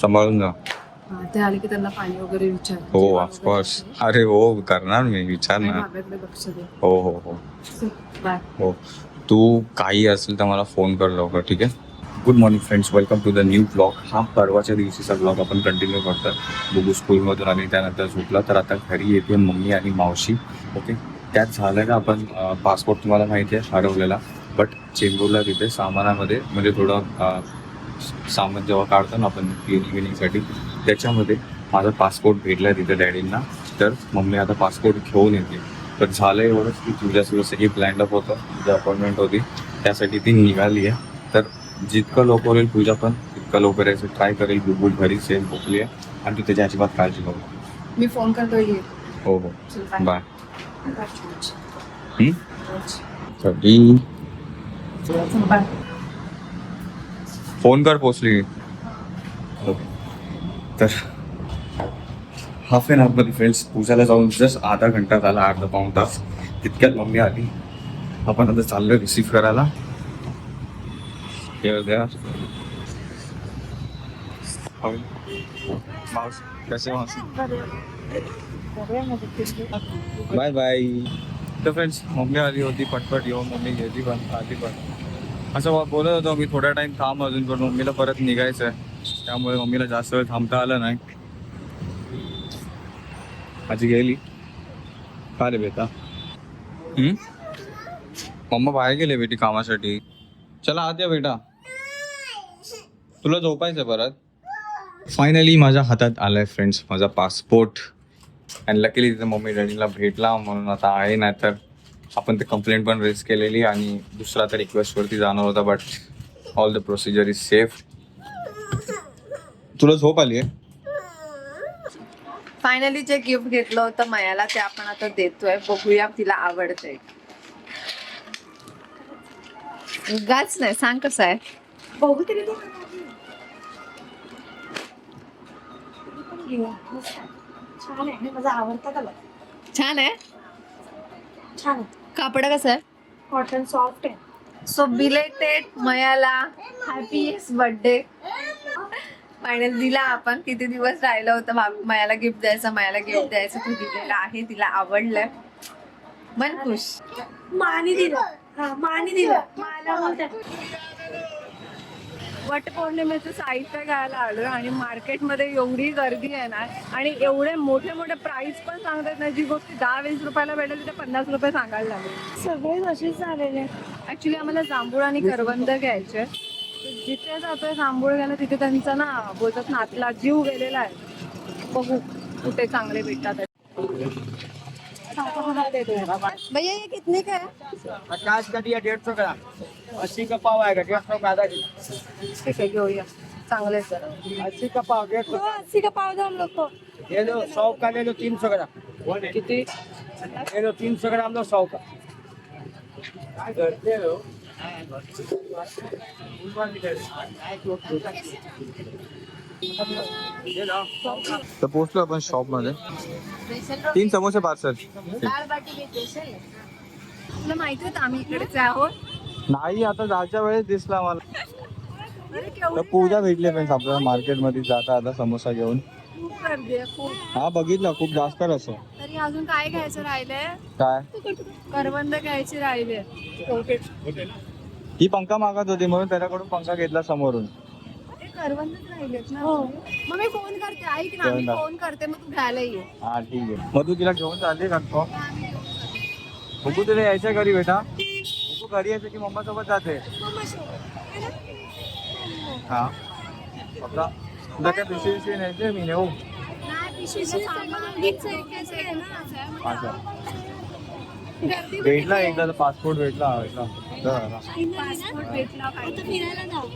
सांभाळून जा. हा, ते आले की त्यांना पाणी वगैरे विचार. हो जेवण ऑफकोर्स अरे हो करणार मी विचार ना. बाबाकडे लक्ष दे. हो हो हो. बाय हो. तू काही असेल तर मला फोन कर लवकर ठीक आहे? Good morning friends welcome to the new blog हा परवाच्या दिवशीचा ब्लॉग आपण कंटिन्यू करतोय. बुबू स्कूलमधून आणि त्यानंतर झोपला तर आता घरी येते मम्मी आणि मावशी ओके त्यात झालं का आपण पासपोर्ट तुम्हाला माहिती आहे हरवलेला. बट चेंबूरला तिथे सामानामध्ये म्हणजे थोडं अं, सामान जेव्हा काढतो ना आपण क्लिनिंग विनिंगसाठी त्याच्यामध्ये माझा पासपोर्ट भेटला तिथे डॅडींना. तर मम्मी आता पासपोर्ट घेऊन येते. तर झालं एवढंच की तुझ्यासोबत सगळी प्लॅन्ड अप होतं. जी अपॉइंटमेंट होती. त्यासाठी ती निघाली आहे. तर जितकं लवकर होईल पूजा पण तितकं लवकर यायचं. ट्राय करेल. गुडगुड घरी सेल भोकली आहे. आणि तू त्याची अजिबात काळजी करू. मी फोन करतोय ये हो हो. बाय. चल, बाय फोन कर पोचली तर हाफ एनमध्ये फ्रेंड्स पूजाला जाऊन जस्ट आधा घंटा झाला अर्धा पाऊण तास. तितक्यात मम्मी आली. आपण आता चाललोय रिसीव्ह करायला. कसे बाय बाय तर फ्रेंड्स मम्मी आली होती पटपट येऊन मम्मी गेली पण आली पण. असं बोलत होतो मी थोडा टाइम थांब अजून पण मम्मीला परत निघायचं आहे. त्यामुळे मम्मीला जास्त वेळ थांबता आलं नाही. माझी गेली. का रे बेटा? मम्मा बाहेर गेले बेटी कामासाठी. चला आत या बेटा. तुला झोपायचं परत. फायनली माझ्या हातात आलाय फ्रेंड्स माझा पासपोर्ट आणि लकीली तिथे मम्मी डॅडीला भेटला म्हणून आता आहे नाही तर आपण ते कंप्लेंट पण रेस केलेली आणि दुसरा तर रिक्वेस्टवरती जाणार होता but all the procedure is safe तुला झोप आली आहे? फायनली जे गिफ्ट घेतलं होतं मयाला ते आपण आता देतोय. बघूया तिला आवडतंय. गाच नाही सांग कसं आहे? बघू तरी. छान आहे माझा आवडता कलर छान आहे? छान आहे. कापड कसं आहे? कॉटन सॉफ्ट आहे. सो बिलेटेड मयाला हॅपीएस्ट बर्थडे फायनल दिला आपण. किती दिवस राहिलं होतं? मयाला गिफ्ट द्यायचं मयाला गिफ्ट द्यायचं. तू दिलेलं आहे तिला आवडलंय. मन खुश. मानी दिलं. हा मानी दिलं. मला वटपौर्णिमेचं साहित्य घ्यायला आलोय आणि मार्केटमध्ये एवढी गर्दी आहे ना आणि एवढे मोठे मोठे प्राइस पण सांगतात ना जी गोष्ट दहा वीस रुपयाला भेटेल तिथे पन्नास रुपये सांगायला लागेल. सगळे तसेच झालेले. ऍक्च्युली आम्हाला जांभूळ आणि करवंद घ्यायचे जिथे जातोय जांभूळ घ्यायला तिथे त्यांचा ना बोलतात ना आतला जीव गेलेला आहे. बघू कुठे चांगले भेटतात. भैया ये कितने का है? पचास का दिया डेढ़ सौ का। अस्सी का पाव आएगा डेढ़ सौ का आधा किलो। ठीक आहे घेऊया चांगले। आहेत अस्सी का पाव डेढ़ सौ। अस्सी का पाव दो हम लोग को। ये लो सौ का ले लो तीन सौ ग्राम। किती ले लो तीन सौ ग्राम लो सौ का। ये लो तर पोहोचलो आपण शॉपमध्ये. तीन समोसे पार्सल तुला माहिती होतं आम्ही इकडेच आहोत? नाही आता जायच्या वेळेस दिसला मला. तर पूजा भेटली फ्रेंड्स आपल्याला मार्केटमध्ये जाता आता समोसा घेऊन. खूप गर्दी आहे खूप. हा बघितलं खूप जास्त असं तरी अजून काय घ्यायचं राहिलंय? काय? करवंद घ्यायची राहिले ही पंखा मागत होती म्हणून त्याच्याकडून पंखा घेतला समोरून. करवंदच राहिलेत ना. हो. मग मी फोन करते. ऐक ना मी घेऊन जा. फोन करते मग तू घ्यायला ये. हा ठीक आहे. मग तू तिला घेऊन चालली का बघू तुला यायच्या घरी बेटा. बघू घरी यायचं की मम्मा सोबत जाते? हा. आता तुला काय न्यायचे मी नेऊ. अच्छा. भेटला एकदा पासपोर्ट भेटला भेटला फिरायला जाऊ.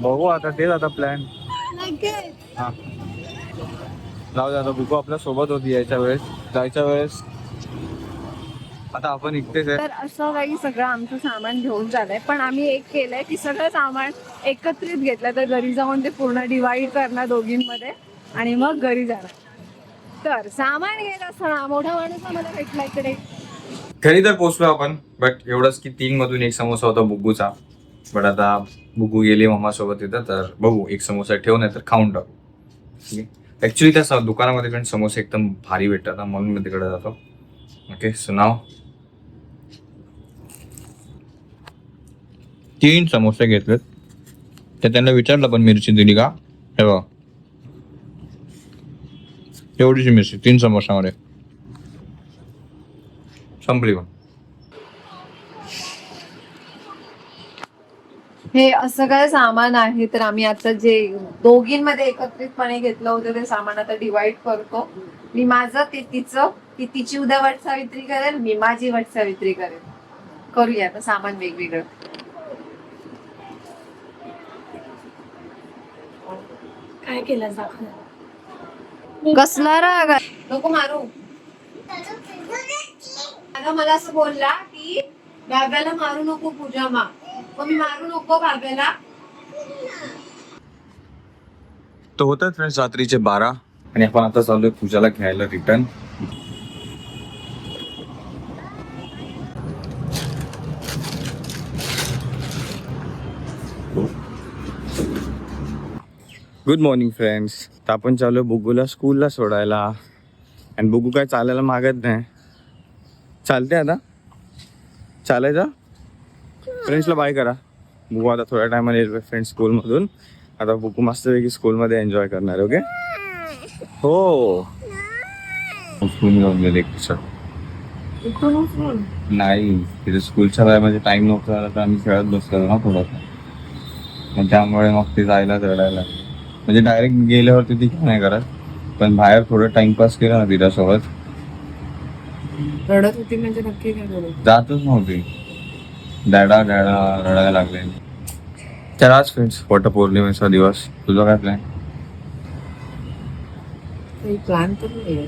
बघू आता तेच आता प्लॅन हा. जाऊ दे आता बुकू आपल्यासोबत होती यायच्या वेळेस. जायच्या वेळेस आता आपण इकतेच आहे. तर असं काही सगळं आमचं सामान घेऊन झालंय पण आम्ही एक केलंय की सगळं सामान एकत्रित घेतलं तर घरी जाऊन ते पूर्ण डिवाइड करणार दोघींमध्ये आणि मग घरी जाणार. तर सामान घेत असताना मोठा माणूस आम्हाला भेटला इकडे. घरी तर पोचलो आपण बट एवढंच की तीन मधून एक समोसा होता बुग्गूचा. पण आता बुग्गू गेली मम्मासोबत तिथं तर बघू. एक समोसा ठेवून तर खाऊन टाकू. ऍक्च्युली त्या दुकानामध्ये पण समोसे एकदम भारी भेटतात. म्हणून मी तिकडे जातो. ओके सो नाव तीन समोसे घेतलेत. ते त्यांना विचारलं पण मिरची दिली का? हे बघ. एवढीची मिरची तीन समोसामध्ये संपली पण. हे असं काय सामान आहे? तर आम्ही आता जे दोघींमध्ये एकत्रितपणे घेतलं होतं ते सामान आता डिवाइड करतो. मी माझं ते तिचं ती तिची उद्या वट सावित्री करेल मी माझी वट सावित्री करेल. करूया आता सामान वेगवेगळं. काय केलं दाखव. कसला राग? नको मारू. अगं मला असं बोलला की बाब्याला मारू नको पूजा मा मग मी मारू नको तो होतात फ्रेंड्स रात्रीचे बारा. आणि आपण आता चाललोय पूजाला घ्यायला रिटर्न गुड मॉर्निंग फ्रेंड्स तर आपण चालू बुगूला स्कूलला सोडायला. आणि बुगू काय चालायला मागत नाही. चालते आता. चालायचं? फ्रेंड्सला बाय करा. बुगू आता थोड्या टायमाने येईल फ्रेंड्स स्कूलमधून आता बुकू मस्तपैकी स्कूलमध्ये एन्जॉय करणार ओके हो. नाही तिथे स्कूलच्या वेळेमध्ये टाइम नव्हता झाला तर आम्ही खेळत बसलो ना थोडंसं. मग त्यामुळे मग ते जायला रडायला म्हणजे डायरेक्ट गेल्यावरती ती काय नाही करत पण बाहेर थोडं टाइमपास केला ना तिच्यासोबत. रडत होती म्हणजे नक्की जातच नव्हती. डॅडा डॅडा रडायला लागले तर आज फ्रेंड्स वटपौर्णिमेचा दिवस। तुझा काय प्लॅन काही प्लॅन तर नाही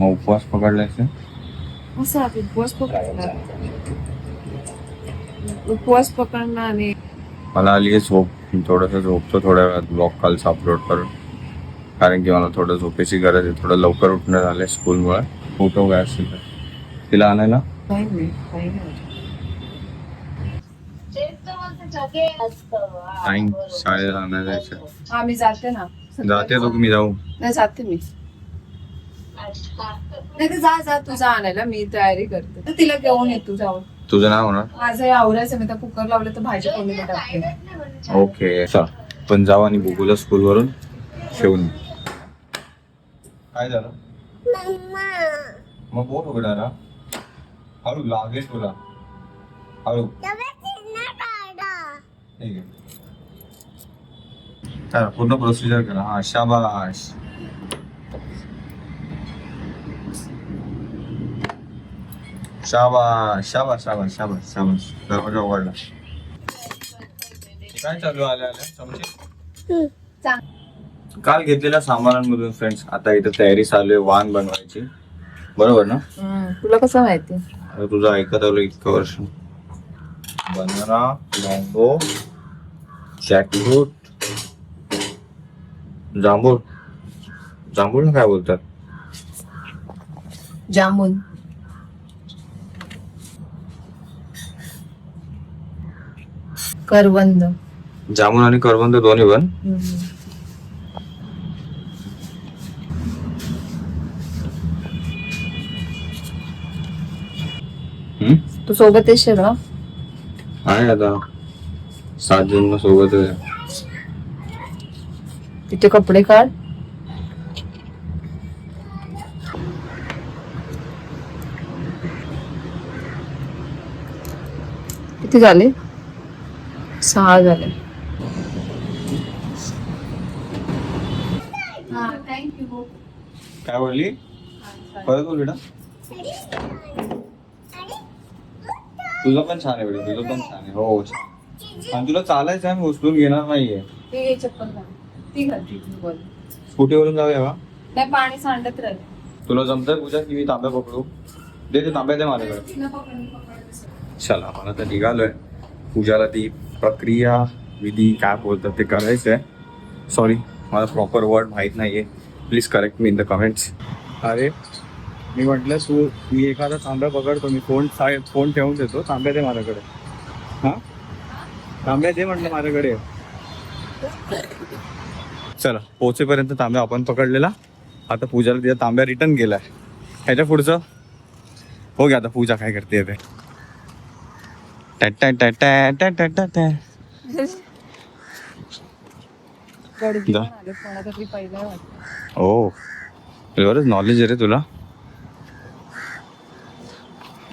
मग उपवास पकडलायचे असं आपण उपवास पकडणार उपवास पकडणं आणि मला आली आहे झोप थोडंसं झोपतो थोड्या वेळात ब्लॉग कालचा अपलोड करून कारण की मला थोडं झोपेची गरज आहे थोडं लवकर उठणं झालंय स्कूलमुळे फ़ोटो काय असतील तर. तिला आणायला काही नाही काही नाही टाइम आणायला जायचं हा मी जाते ना. जाते तो मी जाऊ. नाही जाते मी. नाही तर जा जा तू जा आणायला मी तयारी करते. तर तिला घेऊन ये तू जाऊन. तुझं नाव होणार? माझं हे आवरायचं मी तर कुकर लावलं तर भाजी कोणी टाकते. ओके चल. पण जाऊ आणि बुगूला स्कूलवरून ठेवून येऊ. काय झालं? मग बोट उघडायला हळू लागेल तुला. हळू. ठीक आहे. पूर्ण प्रोसिजर करा. हा शाबाश शाबाश शाबाश शाबाश शाबाश शाबाश दरवाजा उघडला. काय चालू आल्या आल्या? चमचे? काल घेतलेल्या सामानांमधून फ्रेंड्स आता इथं तयारी चालू आहे वाण बनवायची. बरोबर ना? तुला कसं माहिती? तुझं ऐकत आलो इतकं वर्ष. बनाना मँगो जॅकफ्रूट जांभूळ जांभूळ काय बोलतात? जामुन. करवंद. जामुन आणि करवंद दोन्ही पण? हम्म? तू सोबत येशील ना आहे आता. सात जण सोबत आहे. तिचे कपडे काढ. किती झाले? सहा झाले. काय बोलली? परत बोल बेटा तुझं पण छान आहे बेटा तुझं पण छान आहे. हो छान आणि तुला चालायचं आहे मी उचलून घेणार नाहीये. ती घे चप्पल घाल. ती घाल ती बोल स्कूटीवरून जाऊया का? नाही पाणी सांडत राहील तुला जमतंय पूजा की मी तांब्या पकडू? दे ते तांब्या दे माझ्याकडे. तिला पकडून पकडून चला मला तर निघालोय. पूजाला ती प्रक्रिया विधी काय बोलतात ते करायचं आहे सॉरी मला प्रॉपर वर्ड माहीत नाहीये. Please correct me in the comments अरे मी म्हटलं तू मी एखादा तांब्या पकडतो मी फोन फोन ठेवून देतो. तांब्या दे माझ्याकडे. हां? तांब्या दे म्हटलं माझ्याकडे. चला पोचेपर्यंत तांब्या आपण पकडलेला. आता पूजाला तिथे तांब्या रिटर्न गेलाय. ह्याच्या पुढचं? हो गे आता पूजा काय करते ते. ओ बरंच नॉलेज आहे रे तुला?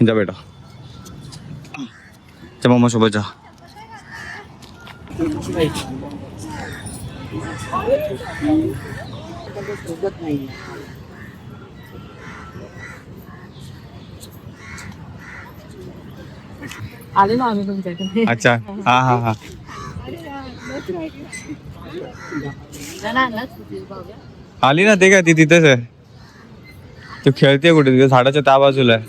जा बेटा. मम्मा सोबत जा. आले ना आम्ही तुमच्याकडे. अच्छा. हा हा हा. आली ना ते काय ती तिथेच आहे. तू खेळते कुठे तिथे? झाडाच्या त्या बाजूला आहे.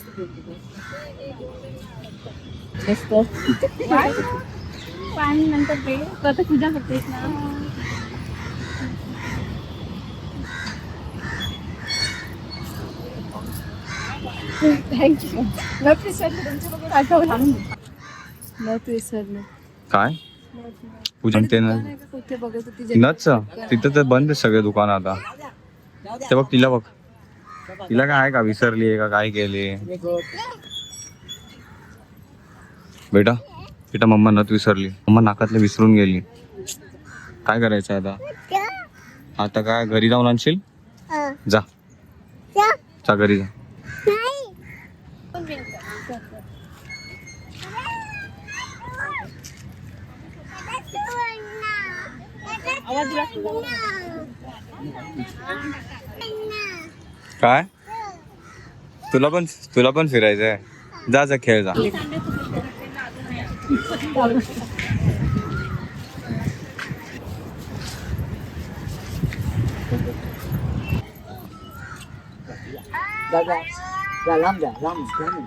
आणि नंतर ते आता पूजा करतेस ना थँक्यू विसरले तुमच्याबरोबर आठवलं काय? पूजन ते कुठे बघत होती नच. तिथं तर बंद सगळे दुकान आता. ते बघ तिला बघ. तिला काय आहे का? विसरली आहे का? काय केली बेटा बेटा मम्मा नथ विसरली. मम्मा नाकातले विसरून गेली. काय करायचं आता? आता काय घरी जाऊन आणशील? जा. जा घरी जा. काय? तुला पण तुला पण फिरायचंय. जा जा खेळ जा. Jangan, jangan, lamun, lamun.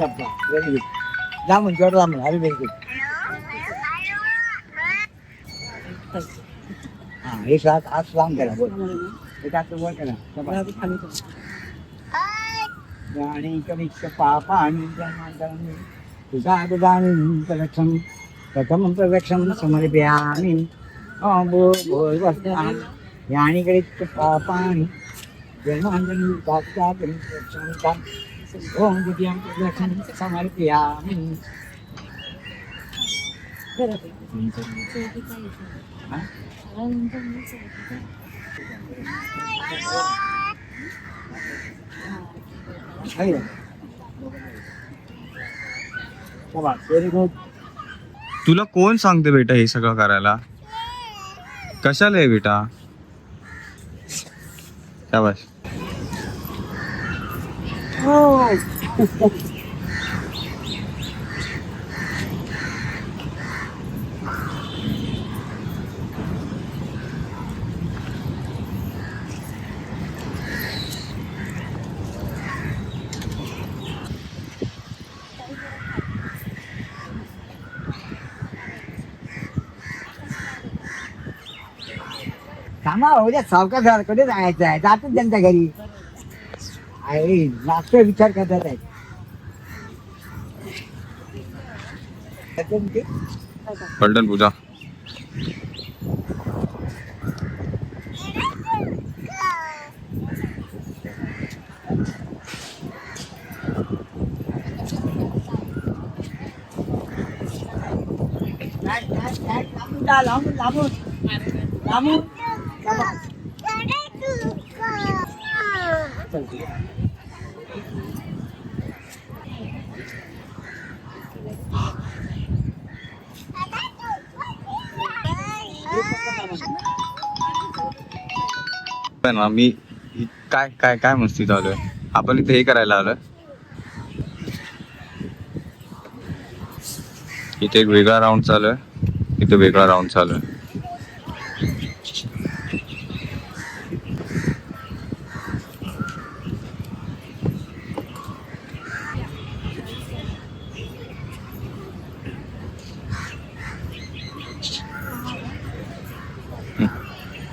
jangan, jangan. Jangan jual lamun, hari very good. हाँ एक साथ आज शाम करा एक साथ वो करा सब पापा आनी jangan पापा इदानीं प्रदक्षं प्रथमं प्रदक्षं समर्पयामि भोर्वस्तानि यानि गणित्य पापानि जन्माञ्जलि पाश्चात्यं प्रक्षान्ताम् ॐ द्वितीयं प्रदक्षं समर्पयामि Thank you. तुला कोण सांगते बेटा हे सगळं करायला? कशाला आहे बेटा? शाबाश थांबा उद्या सावकार कडे जायचं आहे. त्यांच्या घरी. आहे विचार करतात त्याच्यात पलटन पूजा. लांबून लांबून. लांबून. ना मी काय काय काय मस्ती चालू आहे? आपण इथे हे करायला आलोय. इथे एक वेगळा राऊंड चालू आहे. इथे वेगळा राऊंड चालू आहे.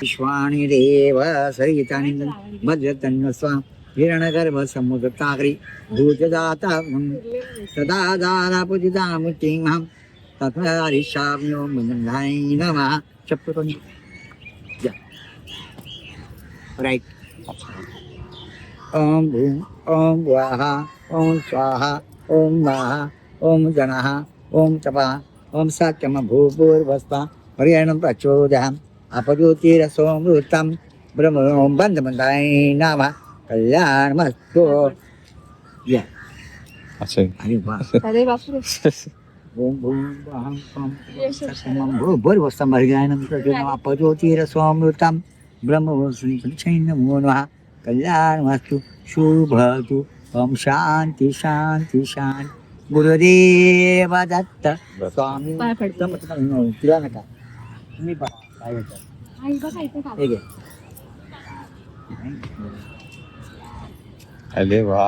विश्वाणी देव सहितानि भद्रतन्न स्वाम हिरणगर्भ समुद्रताग्री भूतदाता तदा दारापुजितामुतिमहं तत्हरिषाम्यो मुनङ्गाय नमः। चप्पकोनि राइट ओम भूम ॐ वाः ॐ स्वाहा ॐ वाः ॐ जनः ॐ तपा ओम सत्यम भूपूर्वस्ता हरियाणं प्रचोदयाम् अपज्योतिरसोमृतं ब्रह्म ॐ बन्धमन्दाय नमः कल्याणमस्तु या असं आहे. अरे वा अरे बापरे ओम भूम वहं त्वं सत्यमं भूर्भुवस्सं हरियाणं प्रचोदयाम् अपज्योतिरसोमृतं ब्रह्मवस्मै नमो नमः कल्याणमस्तु शुभतु ॐ शान्ति शान्ति शान्ति गुरुदेव दत्त बस. स्वामी पाय पडतो समर्थ तुला नका मी बघा काय. होतं. हे घे. अरे वा.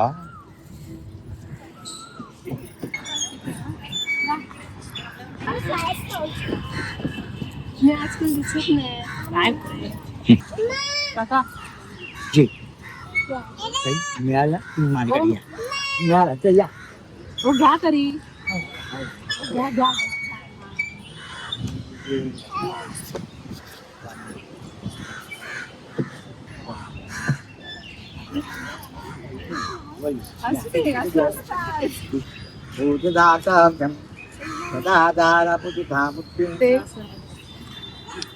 मी आजकाल दिसत नाही. काका. जी मिळालं? तुम्ही माझ्याकडे या. मिळालं तर या. हो घ्या तरी. हो, घ्या घ्या असते, असं असतं. भूतदाताभ्यं सदा दारापुटिधामुक्तिं तेच.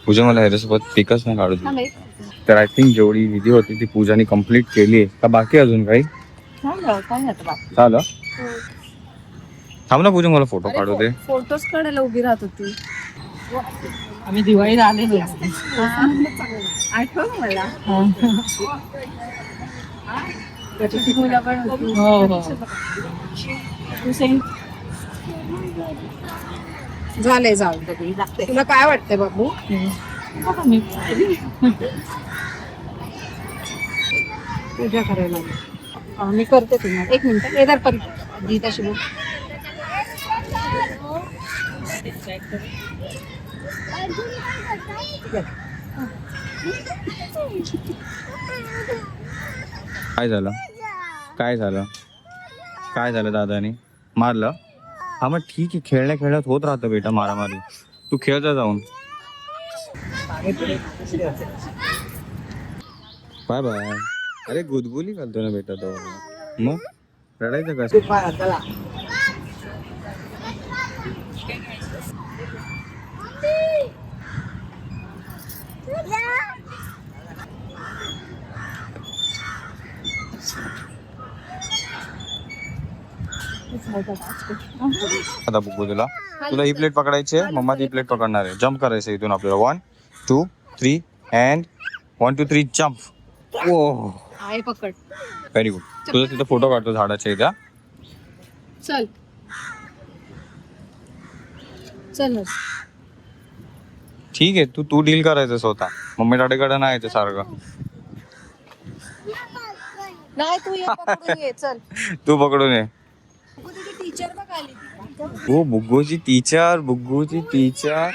पूजा मला ह्याच्यासोबत पिकच नाही काढू दिली. तर आय थिंक जेवढी विधी होती ती पूजाने कंप्लीट केली आहे. का बाकी अजून काही? झालं? झालं? थांब ना पूजा मला फोटो काढू दे. फोटोज काढायला उभी राहत होती. आम्ही दिवाळीला आलेलो आठवण मला. मुलं पण. हो हो. झालंय जाऊन तुला काय वाटतंय बाबू? पूजा करायला. मी करते तुम्हाला. एक मिनिट. येणार पण गीताशी बोल काय झालं? काय झालं? काय झालं दादाने? मारलं? हा मग ठीक आहे. खेळण्या खेळण्यात होत राहतं बेटा मारामारी. तू खेळ जा जाऊन. Bye bye. अरे गुदगुली घालतो ना बेटा तो. मग? रडायचं कसं चला आता बघू तुला. तुला ही प्लेट पकडायची आहे. मम्मा ती प्लेट पकडणार आहे. जम्प करायचं आहे इथून आपल्याला. One two three and one two three jump ओ पकड. व्हेरी गुड तुझा तिथं फोटो काढतो झाडाच्या इथं. चल. चल. ठीक आहे. तू तू डील करायचं स्वतः. मम्मी डॅडीकडे नाही यायचं सारखं. नाही तू ये पकडून ये. चल. तू पकडून ये. टीचर बघ आली ओ बुग्गूची टीचर बुग्गूची टीचर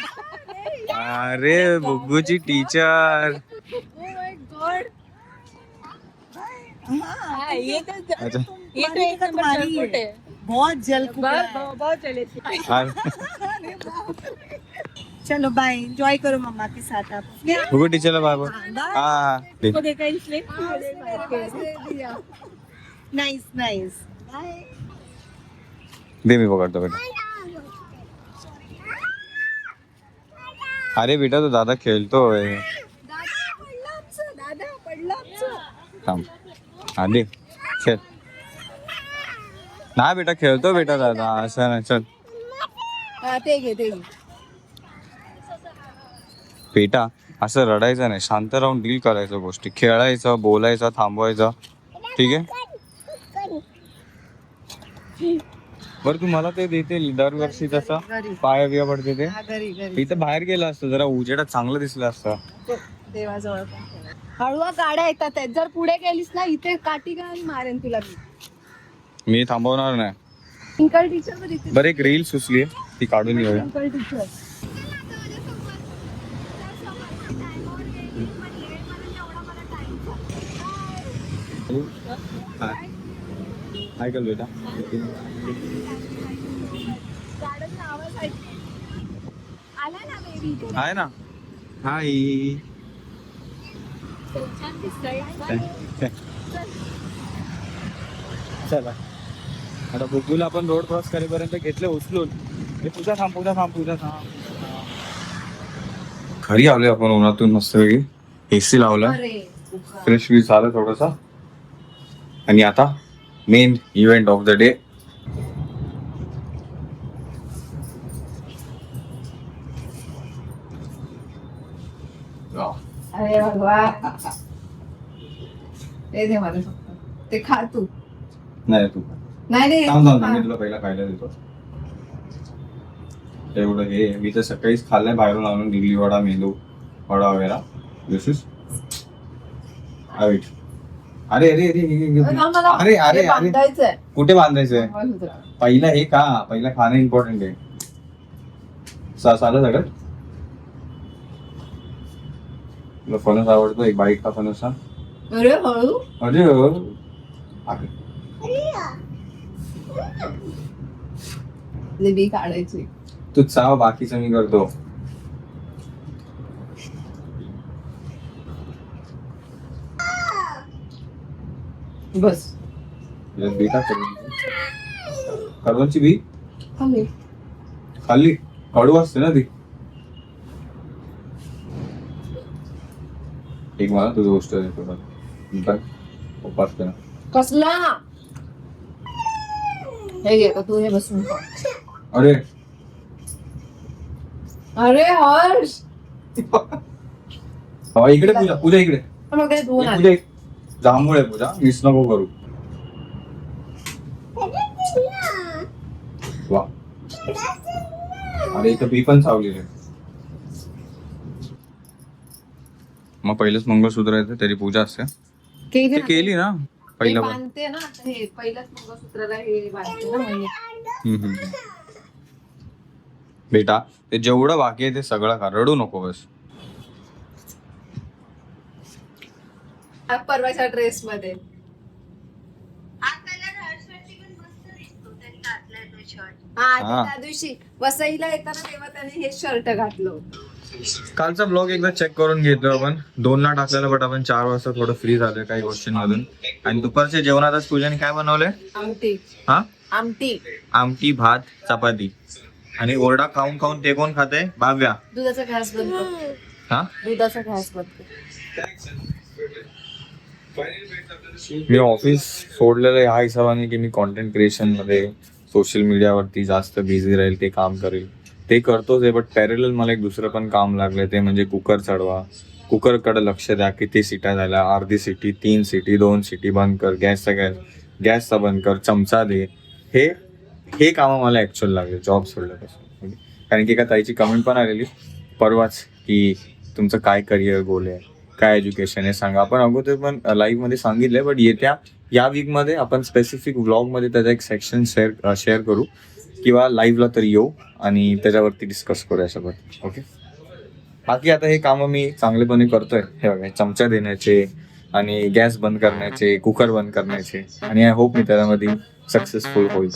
अरे बुग्गूची टीचर अच्छा। बहुत जल अरे, चलो बाय एंजॉय करो मम्मा के साथ आप बुग्गू टीचरला बाय बोल हा हा दे. को देखा इसलिए नाइस नाइस दे मी पकडतो बेटा. अरे बेटा तो दादा खेळतोय थांब. हा दे. खेळ. नाही बेटा खेळतो बेटा दादा. असं नाही चल. ते घे ते घे. बेटा असं रडायचं नाही. शांत राहून डील करायचं गोष्टी. खेळायचं बोलायचं थांबवायचं. ठीक आहे? बरं तू मला ते देते दरवर्षी तसं. पाया बिया पडते ते. हा, घरी घरी. इथं बाहेर गेलं असतं जरा उजेडात चांगलं दिसलं असतं. देवाजवळ पण ठेवा. हळूवा गाड्या येतात आहेत. जर पुढे गेलीस ना इथे काठी का मारेन तुला मी. मी थांबवणार नाही. ट्विंकल टीचर इथे बरं एक रील सुचली. ती काढून घेऊया. टीचर ऐकल बेटा गाड्यांचा आवाज ऐक आला ना बेबी आहे ना? हाय. चला. आता बुगूला आपण रोड क्रॉस करेपर्यंत घेतले उचलून. हे पूजा थांब पूजा थांब पूजा थांब. घरी आलोय आपण उन्हातून मस्त वेगळी एसी लावला फ्रेश बी झालं थोडंसं. आणि आता? Main event of the day अरे भगवान. ते दे मला फक्त. ते खा तू. नाही तू नाही नाही. थांब थांब खा. मी तुला पहिला खायला देतो. एवढं हे मी तर सकाळीच खाल्लंय बाहेरून आणून दिल्ली वडा मेंदू वडा वगैरे. दिस इज अरे अरे अरे अरे, अरे अरे कुठे बांधायचंय. पहिला हे का? पहिला खाणं इम्पॉर्टंट आहे. सा साधं सगळं? तुला फणस आवडतो? एक बाईक का फणस हा? अरे हळू? अरे हो. बी काढायची. तू चाव बाकीचं मी करतो. बस। यात बी का करून करवंची बी खाली। खाल्ली कडू असते ना ती एक मला तुझी गोष्ट. बघ, उपास करा. कसला! हे घे आता तू हे बसून खा. अरे। अरे हर्ष! हवा इकडे पूजा पूजा इकडे। मग काय हे पूजा इकडे. जांभूळ आहे पूजा. मिस नको करू. वा. अरे इथं बी पण चावलेली आहे. मग पहिलंच मंगळसूत्र आहे तरी पूजा असते. केली ते ना. केली ना पहिलं पण बांधते ना हे पहिल्याच मंगळसूत्राला हे बांधते ना म्हणजे हम्म, हम्म. बेटा ते जेवढं बाकी आहे ते सगळं खा रडू नको बस. परवाच्या ड्रेस मध्ये हा ते हा. त्या दिवशी वसईला येताना तेव्हा त्याने हे शर्ट घातलं होतं. कालचा ब्लॉग एकदा चेक करून घेतो आपण. दोन ला टाकलेला बट आपण चार वाजता थोडं फ्री झालोय काही गोष्टींमधून. आणि दुपारच्या जेवणात आज पूजाने काय बनवलंय? आमटी. हा? आमटी. आमटी भात चपाती. आणि ओरडा खाऊन खाऊन ते कोण खाते भाव्या. दुधाचा घास कर हा? दुधाचा घास कर मी ऑफिस सोडलेलं ह्या हिशोबाने की मी कॉन्टेंट क्रिएशनमध्ये सोशल मीडियावरती जास्त बिझी राहील ते काम करेल. ते करतोच आहे बट पॅरेल मला एक दुसरं पण काम लागलं ते म्हणजे कुकर चढवा. कुकरकडे लक्ष द्या किती सिट्या झाल्या? अर्धी सिटी तीन सिटी दोन सिटी बंद कर गॅसचा गॅस गॅसचा बंद कर चमचा दे. हे हे कामं मला ॲक्च्युअल लागले जॉब सोडल्यापासून. म्हणजे कारण की एका ताईची कमेंट पण आलेली परवाच की तुमचं काय करिअर गोल आहे? काय एज्युकेशन आहे सांगा. आपण अगोदर पण लाईव्हमध्ये सांगितलंय बट येत्या या वीकमध्ये आपण स्पेसिफिक व्लॉगमध्ये त्याचा एक सेक्शन शेअर शेअर करू. किंवा लाईव्हला तरी येऊ आणि त्याच्यावरती डिस्कस करू यासोबत ओके बाकी आता हे कामं मी चांगलेपणे करतोय. हे बघा चमचा देण्याचे आणि गॅस बंद करण्याचे कुकर बंद करण्याचे. आणि आय होप मी त्याच्यामध्ये सक्सेसफुल होईल.